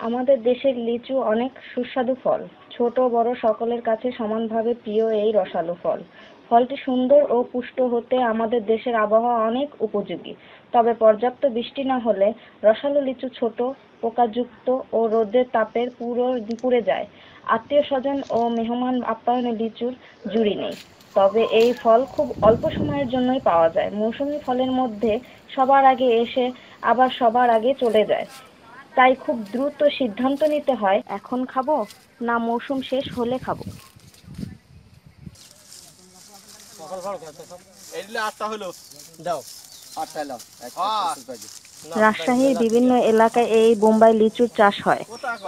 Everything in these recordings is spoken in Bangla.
আমাদের দেশের লিচু অনেক সুস্বাদু ফল। ছোট, বড় সকলের কাছে সমানভাবে প্রিয় এই রসালো ফল। ফলটি সুন্দর ও পুষ্ট হতে আমাদের দেশের আবহাওয়া অনেক উপযোগী। তবে পর্যাপ্ত বৃষ্টি না হলে রসালো লিচু ছোট, পোকাযুক্ত ও রোদের তাপের পুরো, পুড়ে যায়। আত্মীয় স্বজন ও মেহমান আপ্যায়নে লিচুর জুড়ি নেই। তবে এই ফল খুব অল্প সময়ের জন্যই পাওয়া যায়। মৌসুমী ফলের মধ্যে সবার আগে এসে আবার সবার আগে চলে যায়। তাই খুব দ্রুত সিদ্ধান্ত নিতে হয়। এখন খাব না মৌসুম শেষ হলে খাব। রাজশাহীর বিভিন্ন এলাকায় এই বোম্বাই লিচুর চাষ হয়।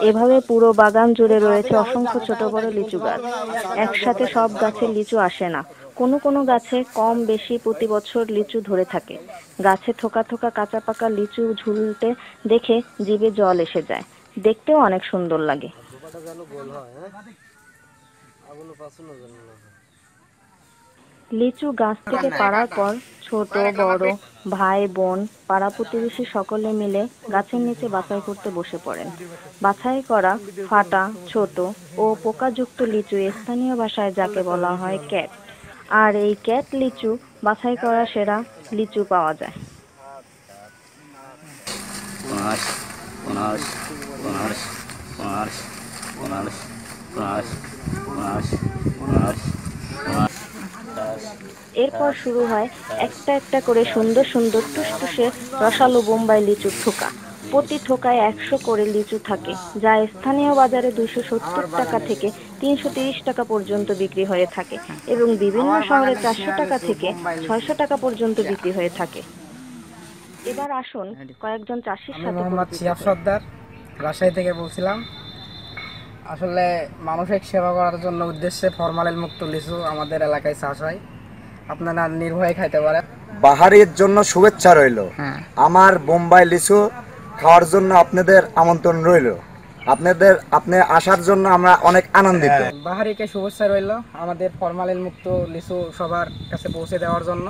এভাবে পুরো বাগান জুড়ে রয়েছে অসংখ্য ছোট বড় লিচু গাছ। একসাথে সব গাছে লিচু আসে না। কোনো কোনো গাছে কম বেশি প্রতি বছর লিচু ধরে থাকে। গাছে থোকা থোকা কাঁচা পাকা লিচু ঝুলতে দেখে জিভে জল এসে যায়। দেখতেও অনেক সুন্দর লাগে। হয়। লিচু গাছ থেকে পাড়ার পর ছোট বড় ভাই বোন পাড়া প্রতিবেশী সকলে মিলে গাছের নিচে বাছাই করতে বসে পড়েন। বাছাই করা ফাটা ছোট ও পোকাযুক্ত লিচু স্থানীয় ভাষায় যাকে বলা হয় ক্যাট। আর এই ক্যাট লিচু বাছাই করা সেরা লিচু পাওয়া যায়। এরপর শুরু হয় একটা একটা করে সুন্দর সুন্দর টুসটুসে রসালো বোম্বাই লিচুর ঠোকা প্রতি থোকায় একশো করে লিচু থাকে যা স্থানীয় বাজারে দুশো সত্তর টাকা থেকে তিনশো তিরিশ টাকা পর্যন্ত বিক্রি হয়ে থাকে এবং বিভিন্ন শহরে চারশো টাকা থেকে ছয়শো টাকা পর্যন্ত বিক্রি হয়ে থাকে। এবার আসুন কয়েকজন চাষির সাথে মোহাম্মদ হই। সর্দার রাজশাহী থেকে বলছিলাম। আসলে মানসিক সেবা করার জন্য উদ্দেশ্যে ফরমালিন মুক্ত লিচু আমাদের এলাকায় চাষ হয়। আপনারা নির্ভয়ে খাইতে পারেন। বাহারির জন্য শুভেচ্ছা রইল। হ্যাঁ। আমার বোম্বাই লিচু খাওয়ার জন্য আপনাদের আমন্ত্রণ রইল। আপনাদের, আপনি আসার জন্য আমরা অনেক আনন্দিত। বাহারিকে শুভেচ্ছা রইল আমাদের ফরমালিন মুক্ত লিচু সবার কাছে পৌঁছে দেওয়ার জন্য।